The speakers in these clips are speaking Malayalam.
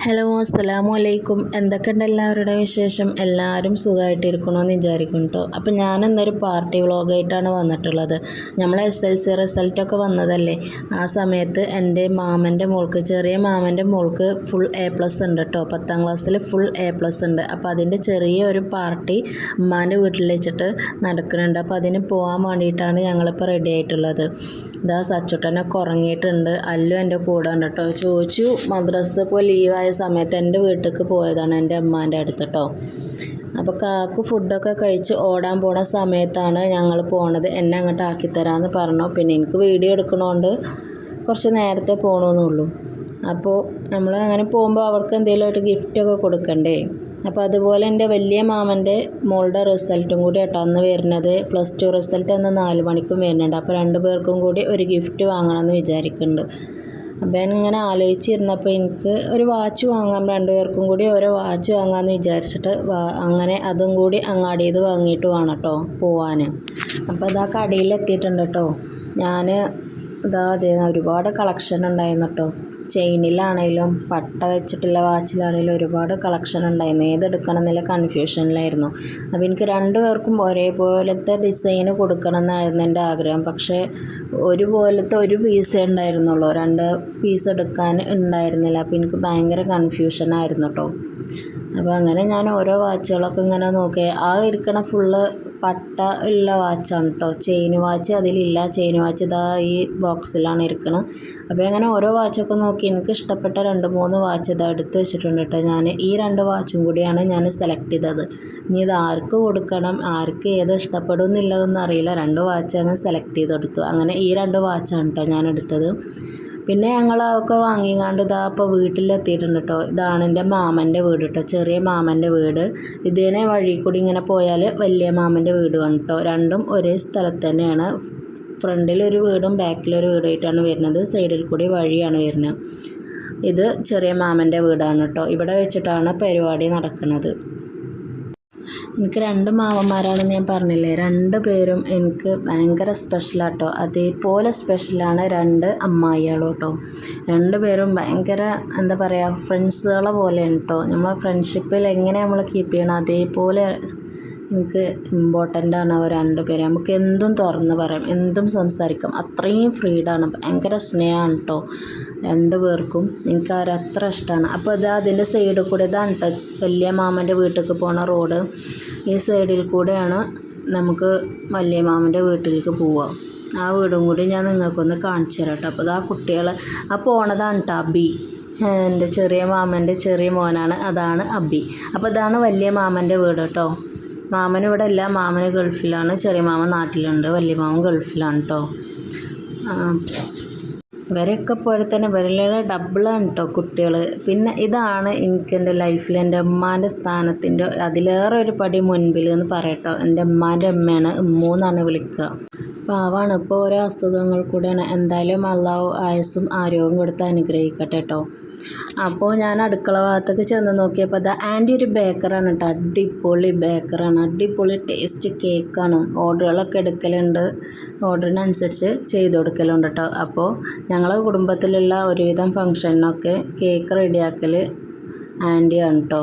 ഹലോ അസ്സലാമു അലൈക്കും. എന്തൊക്കെയുണ്ട് എല്ലാവരുടെ വിശേഷം? എല്ലാവരും സുഖമായിട്ടിരിക്കണമെന്ന് വിചാരിക്കും കേട്ടോ അപ്പം ഞാനെന്നൊരു പാർട്ടി വ്ളോഗായിട്ടാണ് വന്നിട്ടുള്ളത്. നമ്മൾ എസ് എൽ സി റിസൾട്ടൊക്കെ വന്നതല്ലേ? ആ സമയത്ത് എന്റെ മാമന്റെ മോൾക്ക് ചെറിയ മാമന്റെ മോൾക്ക് ഫുൾ എ പ്ലസ് ഉണ്ട് കേട്ടോ പത്താം ക്ലാസ്സിൽ ഫുൾ എ പ്ലസ് ഉണ്ട്. അപ്പോൾ അതിന്റെ ചെറിയ ഒരു പാർട്ടി ഉമ്മാന്റെ വീട്ടിൽ വെച്ചിട്ട് നടക്കുന്നുണ്ട്. അപ്പോൾ അതിന് പോകാൻ വേണ്ടിയിട്ടാണ് ഞങ്ങളിപ്പോൾ റെഡി ആയിട്ടുള്ളത്. ഇതാ സച്ചുട്ടനൊക്കെ ഉറങ്ങിയിട്ടുണ്ട്. അല്ലു എന്റെ കൂടെ ഉണ്ട് കേട്ടോ ചോദിച്ചു മദ്രസ ഇപ്പോൾ ലീവായ സമയത്ത് എന്റെ വീട്ടിലേക്ക് പോയതാണ് എന്റെ അമ്മാന്റെ അടുത്ത് കേട്ടോ അപ്പോൾ കാക്കു ഫുഡൊക്കെ കഴിച്ച് ഓടാൻ പോണ സമയത്താണ് ഞങ്ങൾ പോണത്. എന്നെ അങ്ങോട്ട് ആക്കിത്തരാമെന്ന് പറഞ്ഞു. പിന്നെ എനിക്ക് വീഡിയോ എടുക്കണോണ്ട് കുറച്ച് നേരത്തെ പോകണമെന്നുള്ളൂ അപ്പോൾ നമ്മൾ അങ്ങനെ പോകുമ്പോൾ അവർക്ക് എന്തെങ്കിലും ഒരു ഗിഫ്റ്റൊക്കെ കൊടുക്കണ്ടേ. അപ്പോൾ അതുപോലെ എന്റെ വലിയ മാമന്റെ മോളുടെ റിസൾട്ടും കൂടി കേട്ടോ അന്ന് വരുന്നത്. പ്ലസ് ടു റിസൾട്ട് അന്ന് നാല് മണിക്കും വരുന്നുണ്ട്. അപ്പോൾ രണ്ട് പേർക്കും കൂടി ഒരു ഗിഫ്റ്റ് വാങ്ങണമെന്ന് വിചാരിക്കുന്നുണ്ട്. അപ്പോൾ ഞാനിങ്ങനെ ആലോചിച്ചിരുന്നപ്പോൾ എനിക്ക് ഒരു വാച്ച് വാങ്ങാം രണ്ടുപേർക്കും കൂടി ഓരോ വാച്ച് വാങ്ങാമെന്ന് വിചാരിച്ചിട്ട് അങ്ങനെ അതും കൂടി അങ്ങാടിയത് വാങ്ങിയിട്ട് വേണം കേട്ടോ പോവാൻ അപ്പോൾ ഇതാ കടയിൽ എത്തിയിട്ടുണ്ട് കേട്ടോ ഞാൻ ഇതാ അതെ ഒരുപാട് കളക്ഷൻ ഉണ്ടായിരുന്നു കേട്ടോ ചെയിനിലാണേലും പട്ട വെച്ചിട്ടുള്ള വാച്ചിലാണേലും ഒരുപാട് കളക്ഷൻ ഉണ്ടായിരുന്നു. ഏതെടുക്കണം എന്നുള്ള കൺഫ്യൂഷനിലായിരുന്നു. അപ്പോൾ എനിക്ക് രണ്ടു പേർക്കും ഒരേപോലത്തെ ഡിസൈന് കൊടുക്കണം എന്നായിരുന്നു എന്റെ ആഗ്രഹം. പക്ഷേ ഒരുപോലത്തെ ഒരു പീസേ ഉണ്ടായിരുന്നുള്ളൂ. രണ്ട് പീസ് എടുക്കാൻ ഉണ്ടായിരുന്നില്ല. അപ്പോൾ എനിക്ക് ഭയങ്കര കൺഫ്യൂഷനായിരുന്നു കേട്ടോ. അപ്പോൾ അങ്ങനെ ഞാൻ ഓരോ വാച്ചുകളൊക്കെ ഇങ്ങനെ നോക്കി. ആ ഇരിക്കണ ഫുള്ള് പട്ട ഉള്ള വാച്ചാണ് കേട്ടോ ചെയിൻ വാച്ച് അതിലില്ല. ചെയിൻ വാച്ച് ഇതാ ഈ ബോക്സിലാണ് ഇരിക്കുന്നത് അപ്പോൾ അങ്ങനെ ഓരോ വാച്ചൊക്കെ നോക്കി എനിക്ക് ഇഷ്ടപ്പെട്ട രണ്ട് മൂന്ന് വാച്ച് ഇതാ എടുത്ത് വെച്ചിട്ടുണ്ട് കേട്ടോ ഞാൻ ഈ രണ്ട് വാച്ചും കൂടിയാണ് ഞാൻ സെലക്ട് ചെയ്തത്. ഇനി ഇത് ആർക്ക് കൊടുക്കണം? ആർക്ക് ഏത് ഇഷ്ടപ്പെടും എന്നുള്ളതൊന്നും അറിയില്ല. രണ്ട് വാച്ച് അങ്ങ് സെലക്ട് ചെയ്തെടുത്തു. അങ്ങനെ ഈ രണ്ട് വാച്ചാണ് കേട്ടോ ഞാൻ എടുത്തത്. പിന്നെ ഞങ്ങളൊക്കെ അതൊക്കെ വാങ്ങിക്കാണ്ട് ഇതാ ഇപ്പോൾ വീട്ടിലെത്തിയിട്ടുണ്ട് കേട്ടോ ഇതാണ് എന്റെ മാമന്റെ വീട് കേട്ടോ ചെറിയ മാമന്റെ വീട്. ഇതിനെ വഴി കൂടി ഇങ്ങനെ പോയാൽ വലിയ മാമന്റെ വീടുമാണ് കേട്ടോ രണ്ടും ഒരേ സ്ഥലത്ത് തന്നെയാണ്. ഫ്രണ്ടിലൊരു വീടും ബാക്കിലൊരു വീടായിട്ടാണ് വരുന്നത്. സൈഡിൽ കൂടി വഴിയാണ് വരുന്നത്. ഇത് ചെറിയ മാമന്റെ വീടാണ് കേട്ടോ ഇവിടെ വെച്ചിട്ടാണ് പരിപാടി നടക്കുന്നത്. എനിക്ക് രണ്ട് മാമന്മാരാണെന്ന് ഞാൻ പറഞ്ഞില്ലേ? രണ്ട് പേരും എനിക്ക് ഭയങ്കര സ്പെഷ്യലാട്ടോ അതേപോലെ സ്പെഷ്യലാണ് രണ്ട് അമ്മായികളും കേട്ടോ രണ്ട് പേരും ഭയങ്കര എന്താ പറയുക ഫ്രണ്ട്സുകളെ പോലെയാണ് കേട്ടോ നമ്മളെ ഫ്രണ്ട്ഷിപ്പിൽ എങ്ങനെ നമ്മൾ കീപ്പ് ചെയ്യണം? അതേപോലെ എനിക്ക് ആണ് അവർ രണ്ടുപേരും. നമുക്ക് എന്തും തുറന്ന് പറയാം എന്തും സംസാരിക്കാം. അത്രയും ഫ്രീഡാണ് ഭയങ്കര സ്നേഹമാണ് കേട്ടോ രണ്ട് പേർക്കും എനിക്ക് അവരെ അത്ര ഇഷ്ടമാണ്. അപ്പോൾ ഇത് അതിന്റെ സൈഡിൽ കൂടെ ഇതാണ് കേട്ടോ വലിയ മാമന്റെ വീട്ടിലേക്ക് പോണ റോഡ് ഈ സൈഡിൽ കൂടെയാണ് നമുക്ക് വലിയ മാമന്റെ വീട്ടിലേക്ക് പോവുക. ആ വീടും കൂടി ഞാൻ നിങ്ങൾക്കൊന്ന് കാണിച്ചു തരാം കേട്ടോ അപ്പോൾ ആ കുട്ടികൾ ആ പോണതാണ് കേട്ടോ അബി. എന്റെ ചെറിയ മാമന്റെ ചെറിയ മോനാണ്. അതാണ് അബി. അപ്പോൾ ഇതാണ് വലിയ മാമന്റെ വീട് കേട്ടോ മാമൻ ഇവിടെ ഇല്ല. മാമൻ ഗൾഫിലാണ്. ചെറിയ മാമൻ നാട്ടിലുണ്ട്. വലിയ മാമൻ ഗൾഫിലാണ് കേട്ടോ ഇവരൊക്കെ പോലെ തന്നെ ഇവരിലുള്ള ഡബിളാണ് കേട്ടോ കുട്ടികൾ പിന്നെ ഇതാണ് എനിക്ക് എന്റെ ലൈഫിൽ എന്റെ ഉമ്മാന്റെ സ്ഥാനത്തിന്റെ അതിലേറെ ഒരു പടി മുൻപിൽ എന്ന് പറയട്ടോ. എന്റെ ഉമ്മാന്റെ അമ്മയാണ് ഉമ്മൂന്നാണ് വിളിക്കുക. പാവാണ്. ഇപ്പോൾ ഓരോ അസുഖങ്ങൾ കൂടെയാണ്. എന്തായാലും അള്ളാഹു ആയുസ്സും ആരോഗ്യം കൊടുത്ത് അനുഗ്രഹിക്കട്ടെ കേട്ടോ അപ്പോൾ ഞാൻ അടുക്കള ഭാഗത്തേക്ക് ചെന്ന് നോക്കിയപ്പോൾ അത് ആന്റി ഒരു ബേക്കറാണ് കേട്ടോ അടിപൊളി ബേക്കറാണ് അടിപൊളി ടേസ്റ്റ് കേക്കാണ് ഓർഡറുകളൊക്കെ എടുക്കലുണ്ട്. ഓർഡറിനനുസരിച്ച് ചെയ്ത് കൊടുക്കലുണ്ട് കേട്ടോ അപ്പോൾ ഞങ്ങളുടെ കുടുംബത്തിലുള്ള ഒരുവിധം ഫംഗ്ഷനൊക്കെ കേക്ക് റെഡിയാക്കൽ ആന്റിയാണ് കേട്ടോ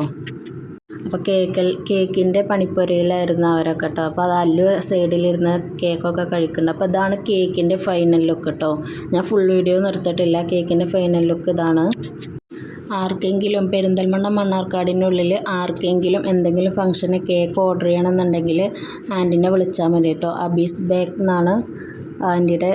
അപ്പോൾ കേക്കിൽ കേക്കിന്റെ പണിപ്പുരയിലായിരുന്നു അവരൊക്കെ കേട്ടോ അപ്പോൾ അത് അല്ലു സൈഡിലിരുന്ന് കേക്കൊക്കെ കഴിക്കുന്നുണ്ട്. അപ്പോൾ ഇതാണ് കേക്കിന്റെ ഫൈനൽ ലുക്ക് കേട്ടോ ഞാൻ ഫുൾ വീഡിയോ നിർത്തിയിട്ടില്ല കേക്കിന്റെ ഫൈനൽ ലുക്ക് ഇതാണ്. ആർക്കെങ്കിലും പെരിന്തൽമണ്ണ മണ്ണാർക്കാടിനുള്ളിൽ ആർക്കെങ്കിലും എന്തെങ്കിലും ഫംഗ്ഷന് കേക്ക് ഓർഡർ ചെയ്യണമെന്നുണ്ടെങ്കിൽ ആന്റിനെ വിളിച്ചാൽ മതി കേട്ടോ അബീസ് ബേക്ക് എന്നാണ് ആന്റിയുടെ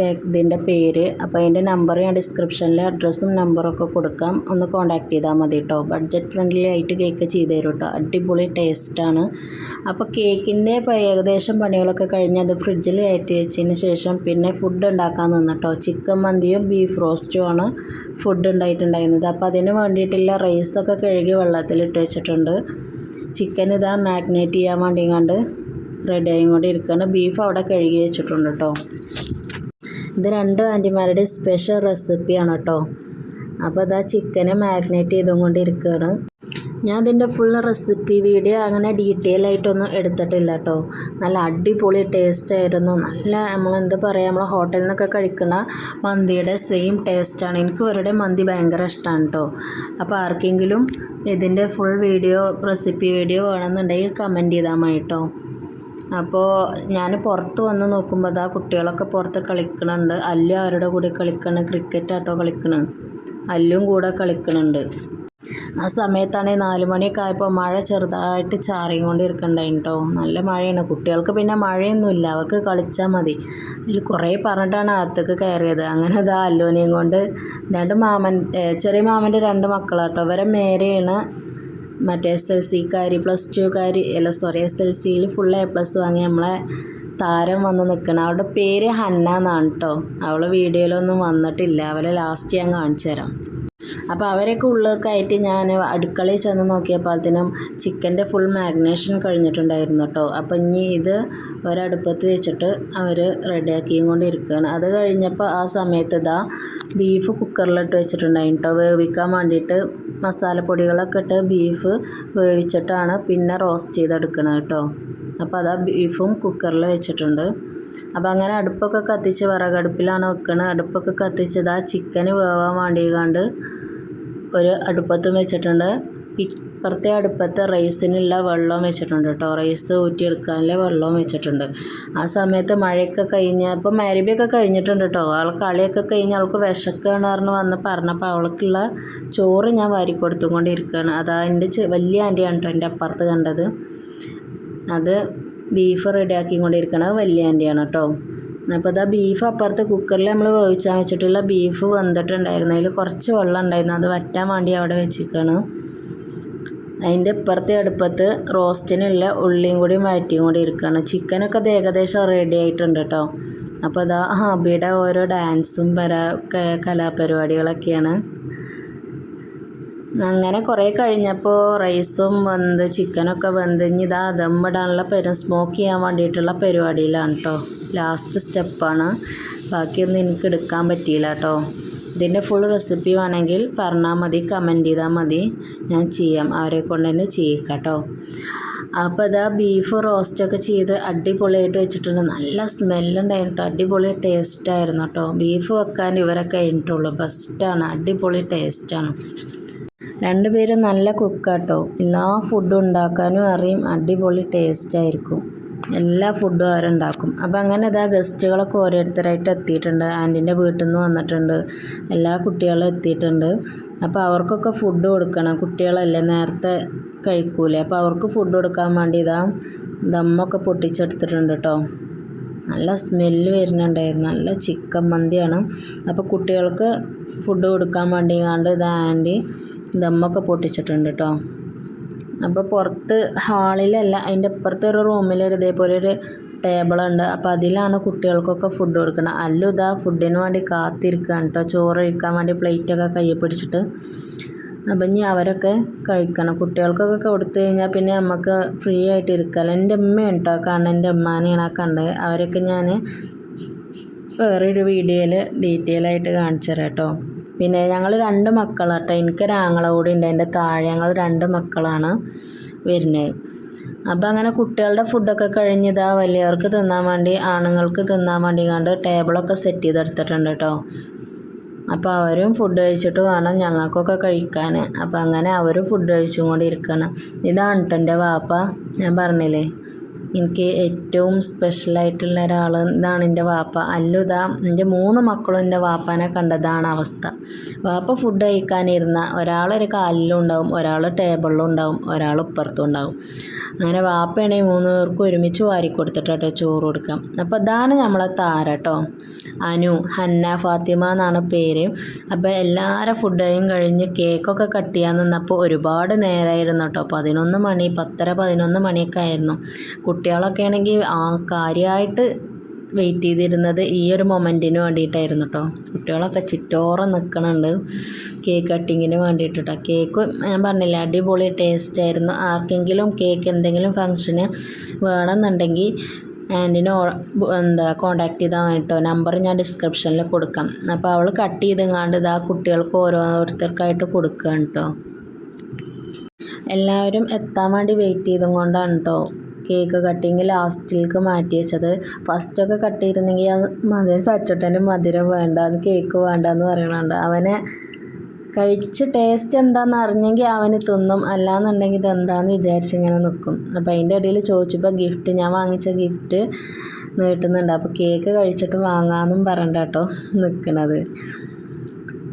ബാക്ക് ഇതിന്റെ പേര്. അപ്പോൾ അതിന്റെ നമ്പർ ഞാൻ ഡിസ്ക്രിപ്ഷനിൽ അഡ്രസ്സും നമ്പറൊക്കെ കൊടുക്കാം. ഒന്ന് കോൺടാക്ട് ചെയ്താൽ മതി കേട്ടോ ബഡ്ജറ്റ് ഫ്രണ്ട്ലി ആയിട്ട് കേക്ക് ചെയ്ത് തരും കേട്ടോ അടിപൊളി ടേസ്റ്റാണ് അപ്പോൾ കേക്കിന്റെ ഏകദേശം പണികളൊക്കെ കഴിഞ്ഞ് അത് ഫ്രിഡ്ജിൽ കയറ്റി വെച്ചതിന് ശേഷം പിന്നെ ഫുഡ് ഉണ്ടാക്കാൻ നിന്നിട്ടോ ചിക്കൻ മന്തിയും ബീഫ് റോസ്റ്റും ആണ് ഫുഡ് ഉണ്ടായിട്ടുണ്ടായിരുന്നത്. അപ്പോൾ അതിന് വേണ്ടിയിട്ടുള്ള റൈസൊക്കെ കഴുകി വെള്ളത്തിലിട്ട് വെച്ചിട്ടുണ്ട്. ചിക്കൻ ഇതാ മാഗ്നേറ്റ് ചെയ്യാൻ വേണ്ടി കണ്ട് റെഡി ആയി കൊണ്ട് ഇരിക്കുകയാണ് ബീഫ് അവിടെ കഴുകി വെച്ചിട്ടുണ്ട് കേട്ടോ ഇത് രണ്ട് ആന്റിമാരുടെ സ്പെഷ്യൽ റെസിപ്പിയാണ് കേട്ടോ. അപ്പോൾ അതാ ചിക്കനെ മാഗ്നേറ്റ് ചെയ്തും കൊണ്ടിരിക്കുകയാണ്. ഞാൻ ഇതിന്റെ ഫുൾ റെസിപ്പി വീഡിയോ അങ്ങനെ ഡീറ്റെയിൽ ആയിട്ടൊന്നും എടുത്തിട്ടില്ല കേട്ടോ. നല്ല അടിപൊളി ടേസ്റ്റ് ആയിരുന്നു. നല്ല നമ്മൾ എന്ത് പറയുക നമ്മൾ ഹോട്ടലിൽ നിന്നൊക്കെ കഴിക്കുന്ന മന്തിയുടെ സെയിം ടേസ്റ്റാണ് എനിക്ക് ഇവരുടെ മന്തി ഭയങ്കര ഇഷ്ടമാണ് കേട്ടോ. അപ്പോൾ ആർക്കെങ്കിലും ഇതിന്റെ ഫുൾ വീഡിയോ റെസിപ്പി വീഡിയോ വേണമെന്നുണ്ടെങ്കിൽ കമന്റ് ചെയ്താൽ മതി കേട്ടോ. അപ്പോൾ ഞാൻ പുറത്ത് വന്ന് നോക്കുമ്പോൾ അതാ കുട്ടികളൊക്കെ പുറത്ത് കളിക്കണുണ്ട്. അല്ലു അവരുടെ കൂടെ കളിക്കണം ക്രിക്കറ്റ് ആട്ടോ കളിക്കണം. അല്ലും കൂടെ കളിക്കണുണ്ട്. ആ സമയത്താണെങ്കിൽ നാല് മണിയൊക്കെ ആയപ്പോൾ മഴ ചെറുതായിട്ട് ചാറിയും കൊണ്ട് ഇരിക്കണ്ടായി കേട്ടോ നല്ല മഴയാണ്. കുട്ടികൾക്ക് പിന്നെ മഴയൊന്നുമില്ല. അവർക്ക് കളിച്ചാൽ മതി. അതിൽ കുറേ പറഞ്ഞിട്ടാണ് അകത്തേക്ക് കയറിയത്. അങ്ങനെ അതാ അല്ലോനെയും കൊണ്ട് രണ്ട് മാമൻ ചെറിയ മാമന്റെ രണ്ട് മക്കളാട്ടോ. ഇവരെ മേരെയാണ് മറ്റേ എസ് എൽ സിക്കാർ പ്ലസ് ടുക്കാർ അല്ല സോറി എസ് എൽ സിയിൽ ഫുൾ എ പ്ലസ് വാങ്ങി നമ്മളെ താരം വന്ന് നിൽക്കണം അവളുടെ പേര് ഹന്ന എന്നാണ് കേട്ടോ അവൾ വീഡിയോയിലൊന്നും വന്നിട്ടില്ല. അവളെ ലാസ്റ്റ് ഞാൻ കാണിച്ചു തരാം അപ്പോൾ അവരൊക്കെ ഉള്ളിലൊക്കെ ആയിട്ട് ഞാൻ അടുക്കളയിൽ ചെന്ന് നോക്കിയപ്പോഴത്തേനും ചിക്കന്റെ ഫുൾ മാഗ്നേഷൻ കഴിഞ്ഞിട്ടുണ്ടായിരുന്നു കേട്ടോ. അപ്പം ഇനി ഇത് ഒരടുപ്പത്ത് വെച്ചിട്ട് അവർ റെഡിയാക്കിയും കൊണ്ട് ഇരിക്കുകയാണ്. അത് കഴിഞ്ഞപ്പോൾ ആ സമയത്ത് ഇതാ ബീഫ് കുക്കറിലിട്ട് വെച്ചിട്ടുണ്ടായിരുന്നു കേട്ടോ. വേവിക്കാൻ വേണ്ടിയിട്ട് മസാലപ്പൊടികളൊക്കെ ഇട്ട് ബീഫ് വേവിച്ചിട്ടാണ് പിന്നെ റോസ്റ്റ് ചെയ്തെടുക്കണത് കേട്ടോ. അപ്പോൾ അതാ ബീഫും കുക്കറിൽ വെച്ചിട്ടുണ്ട്. അപ്പോൾ അങ്ങനെ അടുപ്പൊക്കെ കത്തിച്ച് വിറകടുപ്പിലാണ് വെക്കണത്. അടുപ്പൊക്കെ കത്തിച്ചത് ആ ചിക്കന് വേവാൻ വേണ്ടിയാണ്ട് ഒരു അടുപ്പത്തും വെച്ചിട്ടുണ്ട്. ഇപ്പുറത്തെ അടുപ്പത്ത് റൈസിനുള്ള വെള്ളവും വെച്ചിട്ടുണ്ട് കേട്ടോ. റൈസ് ഊറ്റിയെടുക്കാനുള്ള വെള്ളവും വെച്ചിട്ടുണ്ട്. ആ സമയത്ത് മഴയൊക്കെ കഴിഞ്ഞ് അപ്പോൾ മരുവിയൊക്കെ കഴിഞ്ഞിട്ടുണ്ട് കേട്ടോ. ആൾ കളിയൊക്കെ കഴിഞ്ഞ് അവൾക്ക് വിശക്കുകയാണ് പറഞ്ഞ് വന്ന് പറഞ്ഞപ്പോൾ അവൾക്കുള്ള ചോറ് ഞാൻ വാരി കൊടുത്തുകൊണ്ടിരിക്കുകയാണ്. അതാ എന്റെ വലിയ ആന്റിയാണ് കേട്ടോ എന്റെ അപ്പുറത്ത് കണ്ടത്. അത് ബീഫ് റെഡിയാക്കിക്കൊണ്ടിരിക്കണത് വലിയ ആന്റിയാണ് കേട്ടോ. അപ്പോൾ ഇതാ ബീഫ് അപ്പുറത്തെ കുക്കറിൽ നമ്മൾ വേവിച്ചാൽ വെച്ചിട്ടുള്ള ബീഫ് വെന്തിട്ടുണ്ടായിരുന്നു. അതിൽ കുറച്ച് വെള്ളം ഉണ്ടായിരുന്നു. അത് വറ്റാൻ വേണ്ടി അവിടെ വെച്ചിരിക്കുകയാണ് അതിന്റെ ഇപ്പുറത്തെ അടുപ്പത്ത് റോസ്റ്റിനുള്ള ഉള്ളിയും കൂടി മാറ്റിയും കൂടി ഇരിക്കുകയാണ് ചിക്കനൊക്കെ അത് ഏകദേശം റെഡി ആയിട്ടുണ്ട് കേട്ടോ. അപ്പോൾ അതാ ഹബിയുടെ ഓരോ ഡാൻസും പരാ കലാപരിപാടികളൊക്കെയാണ്. അങ്ങനെ കുറേ കഴിഞ്ഞപ്പോൾ റൈസും വെന്ത് ചിക്കനൊക്കെ വെന്ത് ഇനി ഇതാ ദമ്മിടാനുള്ള പെരും സ്മോക്ക് ചെയ്യാൻ വേണ്ടിയിട്ടുള്ള പരിപാടിയിലാണ് കേട്ടോ ലാസ്റ്റ് സ്റ്റെപ്പാണ് ബാക്കിയൊന്നും എനിക്ക് എടുക്കാൻ പറ്റിയില്ല കേട്ടോ ഇതിന്റെ ഫുൾ റെസിപ്പി വേണമെങ്കിൽ പറഞ്ഞാൽ മതി കമന്റ് ചെയ്താൽ മതി. ഞാൻ ചെയ്യാം. അവരെ കൊണ്ട് തന്നെ ചെയ്യിക്കാം കേട്ടോ അപ്പോൾ ഇതാ ബീഫ് റോസ്റ്റൊക്കെ ചെയ്ത് അടിപൊളിയായിട്ട് വെച്ചിട്ടുണ്ട്. നല്ല സ്മെല്ലുണ്ടായിരുന്നു കേട്ടോ അടിപൊളി ടേസ്റ്റായിരുന്നു കേട്ടോ ബീഫ് വെക്കാൻ ഇവരൊക്കെ കഴിഞ്ഞിട്ടുള്ളൂ. ബെസ്റ്റാണ് അടിപൊളി ടേസ്റ്റാണ് രണ്ടുപേരും നല്ല കുക്കാട്ടോ. എല്ലാ ഫുഡും ഉണ്ടാക്കാനും അറിയും. അടിപൊളി ടേസ്റ്റ് ആയിരിക്കും. എല്ലാ ഫുഡും അവരുണ്ടാക്കും. അപ്പോൾ അങ്ങനെ ഇതാ ഗസ്റ്റുകളൊക്കെ ഓരോരുത്തരായിട്ട് എത്തിയിട്ടുണ്ട്. ആന്റിന്റെ വീട്ടിൽ നിന്ന് വന്നിട്ടുണ്ട്. എല്ലാ കുട്ടികളും എത്തിയിട്ടുണ്ട്. അപ്പോൾ അവർക്കൊക്കെ ഫുഡ് കൊടുക്കണം. കുട്ടികളല്ലേ നേരത്തെ കഴിക്കൂലേ. അപ്പോൾ അവർക്ക് ഫുഡ് കൊടുക്കാൻ വേണ്ടി ഇതാ ദമ്മൊക്കെ പൊട്ടിച്ചെടുത്തിട്ടുണ്ട് കേട്ടോ നല്ല സ്മെല്ല് വരുന്നുണ്ടായിരുന്നു. നല്ല ചിക്കൻ മന്തിയാണ്. അപ്പോൾ കുട്ടികൾക്ക് ഫുഡ് കൊടുക്കാൻ വേണ്ടി കണ്ട് ഇത് ആന്റി ദമ്മൊക്കെ പൊട്ടിച്ചിട്ടുണ്ട് കേട്ടോ അപ്പോൾ പുറത്ത് ഹാളിലല്ല അതിന്റെ അപ്പുറത്തെ ഒരു റൂമിൽ ഇതേപോലെ ഒരു ടേബിളുണ്ട് അപ്പോൾ അതിലാണ് കുട്ടികൾക്കൊക്കെ ഫുഡ് കൊടുക്കുന്നത് അല്ലു ഇതാ ഫുഡിന് വേണ്ടി കാത്തിരിക്കുകയാണ് കേട്ടോ ചോറ് കഴിക്കാൻ വേണ്ടി പ്ലേറ്റൊക്കെ കയ്യിൽ പിടിച്ചിട്ട്. അപ്പം ഇനി അവരൊക്കെ കഴിക്കണം. കുട്ടികൾക്കൊക്കെ കൊടുത്തു കഴിഞ്ഞാൽ പിന്നെ നമുക്ക് ഫ്രീ ആയിട്ട് ഇരിക്കാമല്ലോ എന്റെ ഉമ്മയാണ് കേട്ടോ കാരണം എന്റെ ഉമ്മാനെയാണ് ആ കണ്ടത്. അവരൊക്കെ ഞാൻ വേറൊരു വീഡിയോയിൽ ഡീറ്റെയിൽ ആയിട്ട് കാണിച്ചു തരാം കേട്ടോ പിന്നെ ഞങ്ങൾ രണ്ട് മക്കളാണ് കേട്ടോ ആങ്ങള കൂടി ഉണ്ട്. എന്റെ താഴെ ഞങ്ങൾ രണ്ട് മക്കളാണ് വരുന്നത് അപ്പം അങ്ങനെ കുട്ടികളുടെ ഫുഡൊക്കെ കഴിഞ്ഞിതാ വലിയവർക്ക് തിന്നാൻ വേണ്ടി ആണുങ്ങൾക്ക് തിന്നാൻ വേണ്ടി കണ്ട് ടേബിളൊക്കെ സെറ്റ് ചെയ്തെടുത്തിട്ടുണ്ട് കേട്ടോ അപ്പോൾ അവരും ഫുഡ് കഴിച്ചിട്ട് വേണം ഞങ്ങൾക്കൊക്കെ കഴിക്കാൻ. അപ്പോൾ അങ്ങനെ അവരും ഫുഡ് കഴിച്ചും കൊണ്ടിരിക്കണം. ഇതാണ് കേട്ടോ എന്റെ വാപ്പ. ഞാൻ പറഞ്ഞില്ലേ? എനിക്ക് ഏറ്റവും സ്പെഷ്യലായിട്ടുള്ള ഒരാൾ ഇതാണ് എന്റെ വാപ്പ. അല്ലുതാ എന്റെ മൂന്ന് മക്കളും എന്റെ വാപ്പാനെ കണ്ടതാണ് അവസ്ഥ. വാപ്പ ഫുഡ് കഴിക്കാനിരുന്ന ഒരാളൊരു കാലിലും ഉണ്ടാവും ഒരാൾ ടേബിളിലും ഉണ്ടാവും ഒരാൾ ഇപ്പുറത്തും ഉണ്ടാവും. അങ്ങനെ വാപ്പയാണെങ്കിൽ മൂന്ന് പേർക്കും ഒരുമിച്ച് വാരി കൊടുത്തിട്ടോ ചോറ് കൊടുക്കാം അപ്പോൾ ഇതാണ് നമ്മളെ താര കേട്ടോ അനു ഹന്ന ഫാത്തിമ എന്നാണ് പേര്. അപ്പോൾ എല്ലാവരും ഫുഡും കഴിഞ്ഞ് കേക്കൊക്കെ കട്ട് ചെയ്യാൻ നിന്നപ്പോൾ ഒരുപാട് നേരമായിരുന്നു കേട്ടോ പതിനൊന്ന് മണി പത്തര പതിനൊന്ന് മണിയൊക്കെ ആയിരുന്നു. കുട്ടികളൊക്കെ ആണെങ്കിൽ ആ കാര്യമായിട്ട് വെയിറ്റ് ചെയ്തിരുന്നത് ഈ ഒരു മൊമെന്റിന് വേണ്ടിയിട്ടായിരുന്നു കേട്ടോ കുട്ടികളൊക്കെ ചുറ്റോറം നിൽക്കണുണ്ട് കേക്ക് കട്ടിങ്ങിന് വേണ്ടിയിട്ട് കേട്ടോ കേക്ക് ഞാൻ പറഞ്ഞില്ല അടിപൊളി ടേസ്റ്റ് ആയിരുന്നു. ആർക്കെങ്കിലും കേക്ക് എന്തെങ്കിലും ഫങ്ഷന് വേണമെന്നുണ്ടെങ്കിൽ ആന്റിനെ എന്താ കോണ്ടാക്ട് ചെയ്താൽ വേണ്ടിട്ടോ നമ്പർ ഞാൻ ഡിസ്ക്രിപ്ഷനിൽ കൊടുക്കാം. അപ്പോൾ അവൾ കട്ട് ചെയ്തെങ്ങാണ്ട് ഇതാ കുട്ടികൾക്ക് ഓരോരുത്തർക്കായിട്ട് കൊടുക്കുകയാണ് കേട്ടോ എല്ലാവരും എത്താൻ വേണ്ടി വെയിറ്റ് ചെയ്തും കൊണ്ടാണ് കേട്ടോ കേക്ക് കട്ടിങ് ലാസ്റ്റിലേക്ക് മാറ്റി വെച്ചത്. ഫസ്റ്റൊക്കെ കട്ട് ചെയ്തിരുന്നെങ്കിൽ അതേ സച്ചോട്ടന്റെ മധുരം വേണ്ട അത് കേക്ക് വേണ്ട എന്ന് പറയണുണ്ട്. അവനെ കഴിച്ച് ടേസ്റ്റ് എന്താണെന്ന് അറിഞ്ഞെങ്കിൽ അവന് തിന്നും. അല്ലാന്നുണ്ടെങ്കിൽ ഇതെന്താണെന്ന് വിചാരിച്ച് ഇങ്ങനെ നിൽക്കും. അപ്പോൾ അതിന്റെ ഇടയിൽ ചോദിച്ചപ്പോൾ ഗിഫ്റ്റ് ഞാൻ വാങ്ങിച്ച ഗിഫ്റ്റ് നീട്ടുന്നുണ്ട്. അപ്പോൾ കേക്ക് കഴിച്ചിട്ട് വാങ്ങാമെന്നും പറയണ്ട കേട്ടോ നിൽക്കണത്.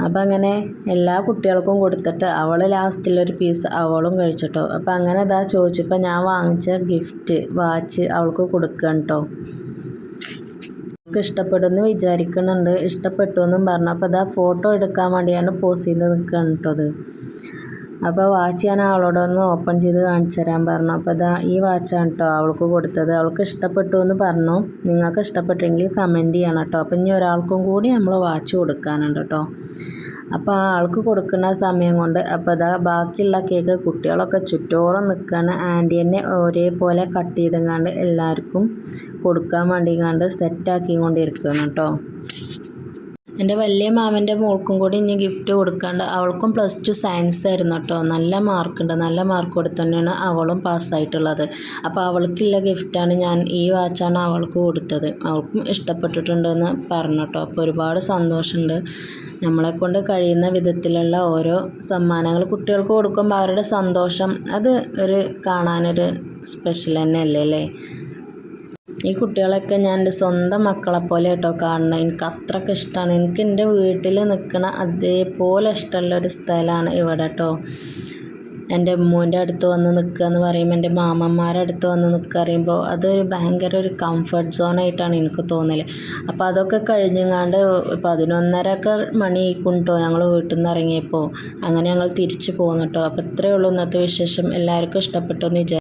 അപ്പം അങ്ങനെ എല്ലാ കുട്ടികൾക്കും കൊടുത്തിട്ട് അവൾ ലാസ്റ്റിലൊരു പീസ് അവളും കഴിച്ചിട്ടോ. അപ്പം അങ്ങനെ ഇതാ ചോദിച്ചപ്പോൾ ഞാൻ വാങ്ങിച്ച ഗിഫ്റ്റ് വാച്ച് അവൾക്ക് കൊടുക്കണം കേട്ടോ ഇഷ്ടപ്പെടുമെന്ന് വിചാരിക്കുന്നുണ്ട് ഇഷ്ടപ്പെട്ടു എന്നും പറഞ്ഞു. അപ്പോൾ ഇതാ ഫോട്ടോ എടുക്കാൻ വേണ്ടിയാണ് പോസ് ചെയ്ത് നിൽക്കുന്നത് കേട്ടോ അത്. അപ്പോൾ വാച്ച് ഞാൻ അവളോടൊന്ന് ഓപ്പൺ ചെയ്ത് കാണിച്ചു തരാൻ പറഞ്ഞു. അപ്പോൾ ഇതാ ഈ വാച്ചാണ് കേട്ടോ അവൾക്ക് കൊടുത്തത്. അവൾക്ക് ഇഷ്ടപ്പെട്ടു എന്ന് പറഞ്ഞു. നിങ്ങൾക്ക് ഇഷ്ടപ്പെട്ടെങ്കിൽ കമന്റ് ചെയ്യണം കേട്ടോ അപ്പം ഇനി ഒരാൾക്കും കൂടി നമ്മൾ വാച്ച് കൊടുക്കാനുണ്ട് കേട്ടോ അപ്പോൾ ആ ആൾക്ക് കൊടുക്കുന്ന സമയം കൊണ്ട് അപ്പോൾ ഇതാ ബാക്കിയുള്ള കേക്ക് കുട്ടികളൊക്കെ ചുറ്റോളം നിൽക്കുകയാണ് ആന്റി തന്നെ ഒരേപോലെ കട്ട് ചെയ്തെങ്ങാണ്ട് എല്ലാവർക്കും കൊടുക്കാൻ വേണ്ടി കണ്ട് സെറ്റാക്കി കൊണ്ടിരിക്കുകയാണ് കേട്ടോ എന്റെ വലിയ മാമന്റെ മോൾക്കും കൂടി ഇനി ഗിഫ്റ്റ് കൊടുക്കാണ്ട് അവൾക്കും പ്ലസ് ടു സയൻസ് ആയിരുന്നു കേട്ടോ. നല്ല മാർക്കുണ്ട് നല്ല മാർക്ക് കൊടുത്തു തന്നെയാണ് അവളും പാസ്സായിട്ടുള്ളത് അപ്പോൾ അവൾക്കുള്ള ഗിഫ്റ്റാണ് ഞാൻ ഈ വാച്ചാണ് അവൾക്ക് കൊടുത്തത്. അവൾക്കും ഇഷ്ടപ്പെട്ടിട്ടുണ്ടെന്ന് പറഞ്ഞു കേട്ടോ. അപ്പോൾ ഒരുപാട് സന്തോഷമുണ്ട്. നമ്മളെ കൊണ്ട് കഴിയുന്ന വിധത്തിലുള്ള ഓരോ സമ്മാനങ്ങൾ കുട്ടികൾക്ക് കൊടുക്കുമ്പോൾ അവരുടെ സന്തോഷം അത് ഒരു കാണാനൊരു സ്പെഷ്യൽ തന്നെ അല്ലേ അല്ലേ? ഈ കുട്ടികളൊക്കെ ഞാൻ എന്റെ സ്വന്തം മക്കളെ പോലെ കേട്ടോ കാണണം. എനിക്ക് അത്രയ്ക്ക് ഇഷ്ടമാണ് എനിക്ക് എന്റെ വീട്ടിൽ നിൽക്കണ അതേപോലെ ഇഷ്ടമുള്ള ഒരു സ്ഥലമാണ് ഇവിടെ കേട്ടോ. എന്റെ ഉമ്മൂന്റെ അടുത്ത് വന്ന് നിൽക്കുക എന്ന് പറയുമ്പോൾ എന്റെ മാമന്മാരുടെ അടുത്ത് വന്ന് നിൽക്കുക അറിയുമ്പോൾ അതൊരു ഭയങ്കര ഒരു കംഫർട്ട് സോണായിട്ടാണ് എനിക്ക് തോന്നൽ അപ്പോൾ അതൊക്കെ കഴിഞ്ഞങ്ങാണ്ട് പതിനൊന്നര ഒക്കെ മണി കൊണ്ടോ ഞങ്ങൾ വീട്ടിൽ നിന്ന് ഇറങ്ങിയപ്പോൾ. അങ്ങനെ ഞങ്ങൾ തിരിച്ചു പോന്നു കേട്ടോ. അപ്പോൾ ഇത്രയേ ഉള്ളൂ ഇന്നത്തെ വിശേഷം. എല്ലാവർക്കും ഇഷ്ടപ്പെട്ടു എന്ന് വിചാരിച്ചു